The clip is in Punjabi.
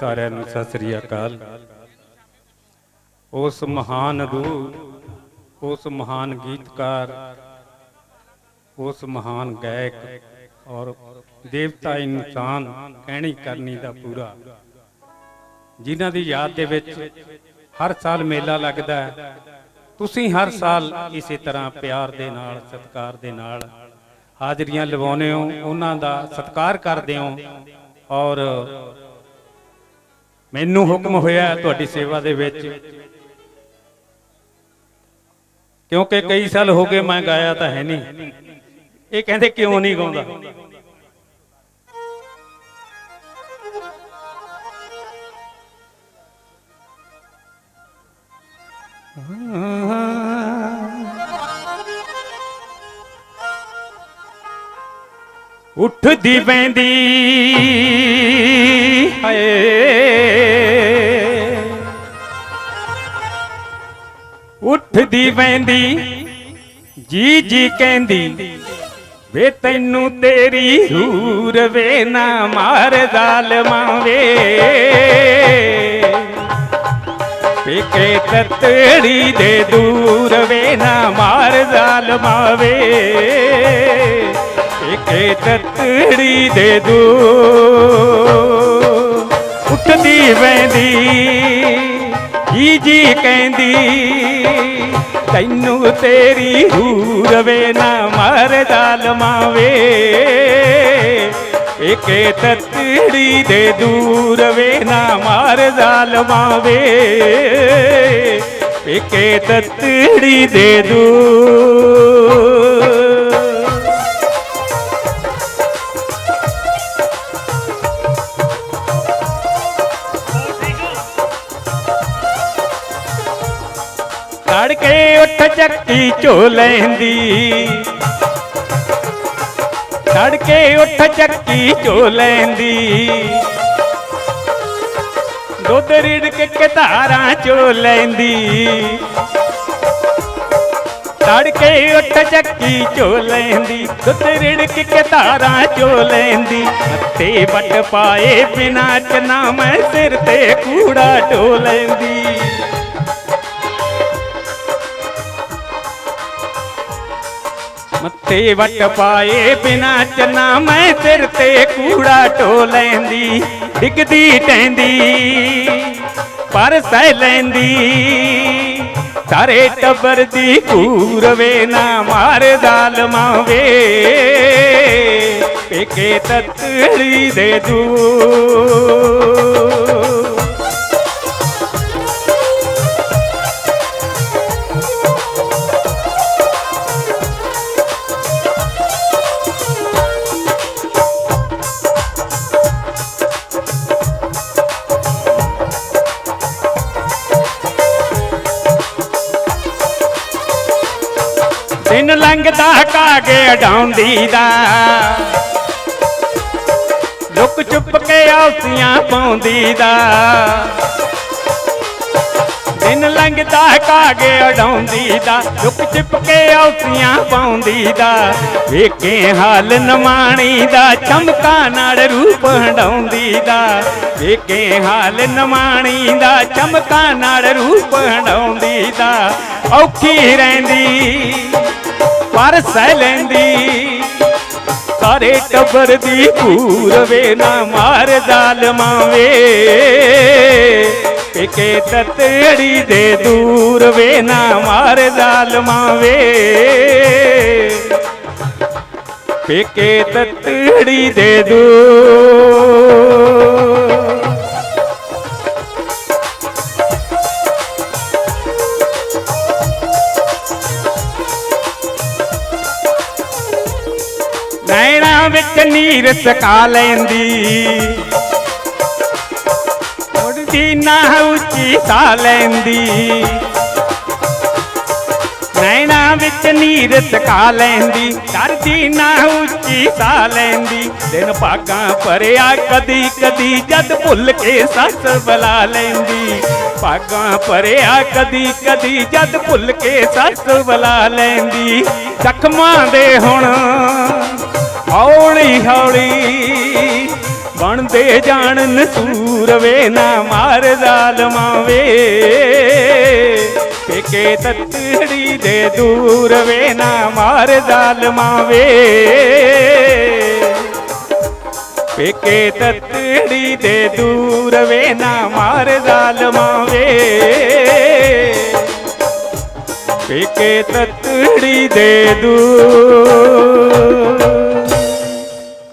ਸਾਰਿਆਂ ਨੂੰ ਸਤਿ ਸ੍ਰੀ ਅਕਾਲ। ਉਸ ਮਹਾਨ ਰੂਹ ਉਸ ਮਹਾਨ ਗੀਤਕਾਰ, ਉਸ ਮਹਾਨ ਗਾਇਕ ਔਰ ਦੇਵਤਾ ਇਨਸਾਨ ਕਹਿਣੀ ਕਰਨੀ ਦਾ ਪੂਰਾ। ਜਿਨ੍ਹਾਂ ਦੀ ਯਾਦ ਦੇ ਵਿੱਚ ਹਰ ਸਾਲ ਮੇਲਾ ਲੱਗਦਾ ਹੈ। ਤੁਸੀਂ ਹਰ ਸਾਲ ਇਸੇ ਤਰ੍ਹਾਂ ਪਿਆਰ ਦੇ ਨਾਲ, ਸਤਿਕਾਰ ਦੇ ਨਾਲ ਹਾਜ਼ਰੀਆਂ ਲਵਾਉਂਦੇ ਹੋ, ਉਹਨਾਂ ਦਾ ਸਤਿਕਾਰ ਕਰਦੇ ਹੋ ਔਰ ਮੈਨੂੰ ਹੁਕਮ ਹੋਇਆ ਤੁਹਾਡੀ ਸੇਵਾ ਦੇ ਵਿੱਚ। ਕਿਉਂਕਿ ਕਈ ਸਾਲ ਹੋ ਗਏ ਮੈਂ ਗਾਇਆ ਤਾਂ ਹੈ ਨਹੀਂ। ਇਹ ਕਹਿੰਦੇ ਕਿਉਂ ਨਹੀਂ ਗਾਉਂਦਾ? ਉੱਠਦੀ ਬੈਂਦੀ ਹਾਏ। ਉੱਠਦੀ ਬੈਂਦੀ ਜੀ ਜੀ ਕਹਿੰਦੀ, ਵੇ ਤੈਨੂੰ ਤੇਰੀ ਹੂਰ ਵੇ ਨਾ ਮਾਰ ਜ਼ਾਲਮਾਂ ਵੇ। ਪੇਕੇ ਤਤੜੀ ਦੇ ਦੂਰ ਵੇ ਨਾ ਮਾਰ ਜ਼ਾਲਮਾਂ ਵੇ। ਪੇਕੇ ਤਤੜੀ ਦੇ ਦੂਰ, ਉੱਠਦੀ ਵੈਂਦੀ ਜੀ ਜੀ ਕਹਿੰਦੀ, ਤੈਨੂੰ ਤੇਰੀ ਹੂਰ ਵੇ ਨਾ ਮਾਰ ਜ਼ਾਲਮਾਂ ਵੇ ਏਕੇ ਤਤੜੀ ਦੇ ਦੂਰ ਵੇ ਨਾ ਮਾਰ ਜ਼ਾਲਮਾਂ ਵੇ ਏਕੇ ਤਤੜੀ ਦੇ ਦੂਰ ਤੜਕੇ ਉੱਠ ਚੱਕੀ ਝੋ ਲੈਂਦੀ। ਤੜਕੇ ਉੱਠ ਚੱਕੀ ਝੋ ਲੈਂਦੀ। ਦੁੱਧ ਰਿੜਕ ਕੇ ਧਾਰਾਂ ਚੋ ਲੈਂਦੀ। ਤੜਕੇ ਉੱਠ ਚੱਕੀ ਚੋ ਲੈਂਦੀ। ਦੁੱਧ ਰਿੜਕ ਕੇ ਧਾਰਾਂ ਚੋ ਲੈਂਦੀ। ਹੱਥੇ ਵੱਟ ਪਾਏ ਬਿਨਾ ਚਨਾ ਮੈਂ ਸਿਰ ਤੇ ਕੂੜਾ ਢੋ ਲੈਂਦੀ। ਮੱਥੇ ਵੱਟ ਪਾਏ ਬਿਨਾ ਚਨਾ, ਮੈਂ ਸਿਰ ਤੇ ਕੂੜਾ ਢੋ ਲੈਂਦੀ, ਡਿੱਗਦੀ ਟੈਂਦੀ ਪਰ ਸਹਿ ਲੈਂਦੀ। ਸਾਰੇ ਟੱਬਰ ਦੀ ਕੂਰਵੇ ਨਾ ਮਾਰ ਜ਼ਾਲਮਾਂ ਵੇ, ਪੇਕੇ ਤਤੜੀ ਦੇ ਦੂ ਦਿਨ ਲੰਘਦਾ ਕਾਗੇ ਅਡਾਉਂਦੀ ਦਾ। ਲੁਕ ਚੁੱਪ ਕੇ ਆਸੀਆਂ ਪਾਉਂਦੀ ਦਾ। ਦਿਨ ਲੰਘਦਾ ਕਾਗੇ ਅਡਾਉਂਦੀ ਦਾ। ਲੁਕ ਚੁੱਪ ਕੇ ਆਸੀਆਂ ਪਾਉਂਦੀ ਦਾ। ਵੇਖੇ ਹਾਲ ਨਮਾਣੀ ਦਾ। ਚਮਕਾ ਨਾਲ ਰੂਪ ਹੰਡਾਉਂਦੀ ਦਾ। ਵੇਖੇ ਹਾਲ ਨਮਾਣੀ ਦਾ। ਚਮਕਾ ਨਾਲ ਰੂਪ ਹੰਡਾਉਂਦੀ ਦਾ। ਔਖੀ ਰਹਿੰਦੀ। ਪਰ ਸਹਿ ਲੈਂਦੀ। ਸਾਰੇ ਟੱਬਰ ਦੀ ਭੂਰ ਨਾ ਮਾਰ ਜ਼ਾਲਮਾਂ ਵੇ। ਪੇਕੇ ਤਤੜੀ ਦੇ ਦੂਰ ਵੇ ਨਾ ਮਾਰ ਜ਼ਾਲਮਾਂ ਵੇ। ਪੇਕੇ ਤਤੜੀ ਦੇ ਦੂਰ ਨੈਣਾ ਵਿੱਚ ਨੀਰ ਸਕਾ ਲੈਂਦੀ। ਉੜਦੀ ਨਾ ਉੱਚੀ ਸਾ ਲੈਂਦੀ। ਨੈਣਾ ਵਿੱਚ ਨੀਰ ਸਕਾ ਲੈਂਦੀ ਕਰਦੀ ਨਾ ਉੱਚੀ ਸਾ ਲੈਂਦੀ। ਦਿਨ ਭਾਗਾਂ ਭਰਿਆ ਕਦੀ ਕਦੀ, ਜਦ ਭੁੱਲ ਕੇ ਸੱਸ ਬੁਲਾ ਲੈਂਦੀ। ਭਾਗਾਂ ਭਰਿਆ ਕਦੀ ਕਦੀ, ਜਦ ਭੁੱਲ ਕੇ ਸੱਸ ਬੁਲਾ ਲੈਂਦੀ। ਜ਼ਖਮਾਂ ਦੇ ਹੁਣ ਹੌਲੀ ਹੌਲੀ ਬਣਦੇ ਜਾਣਨ ਨਸੂਰ ਵੇ ਨਾ ਮਾਰ ਜ਼ਾਲਮਾਂ ਵੇ। ਪੇਕੇ ਤਤੜੀ ਦੇ ਦੂਰ ਵੇ ਨਾ ਮਾਰ ਜ਼ਾਲਮਾਂ ਵੇ। ਪੇਕੇ ਤਤੜੀ ਦੇ ਦੂਰ ਵੇ ਨਾ ਮਾਰ ਜ਼ਾਲਮਾਂ ਵੇ। ਪੇਕੇ ਤਤੜੀ ਦੇ ਦੂਰ